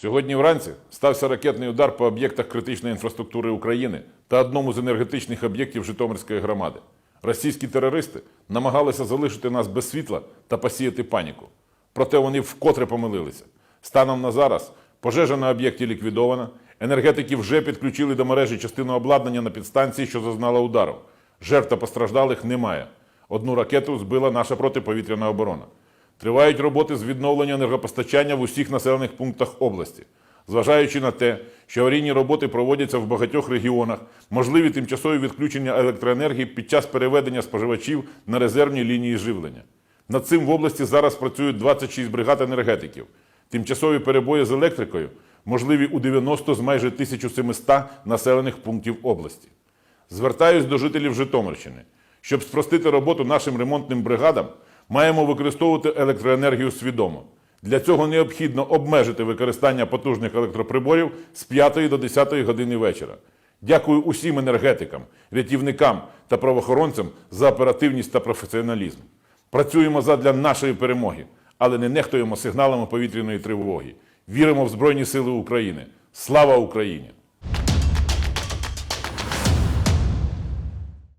Сьогодні вранці стався ракетний удар по об'єктах критичної інфраструктури України та одному з енергетичних об'єктів Житомирської громади. Російські терористи намагалися залишити нас без світла та посіяти паніку. Проте вони вкотре помилилися. Станом на зараз пожежа на об'єкті ліквідована. Енергетики вже підключили до мережі частину обладнання на підстанції, що зазнала удару. Жертв та постраждалих немає. Одну ракету збила наша протиповітряна оборона. Тривають роботи з відновлення енергопостачання в усіх населених пунктах області. Зважаючи на те, що аварійні роботи проводяться в багатьох регіонах, можливі тимчасові відключення електроенергії під час переведення споживачів на резервні лінії живлення. Над цим в області зараз працюють 26 бригад енергетиків. Тимчасові перебої з електрикою можливі у 90 з майже 1700 населених пунктів області. Звертаюсь до жителів Житомирщини. Щоб спростити роботу нашим ремонтним бригадам, маємо використовувати електроенергію свідомо. Для цього необхідно обмежити використання потужних електроприборів з 5 до 10 години вечора. Дякую усім енергетикам, рятівникам та правоохоронцям за оперативність та професіоналізм. Працюємо задля нашої перемоги, але не нехтуємо сигналами повітряної тривоги. Віримо в Збройні Сили України. Слава Україні!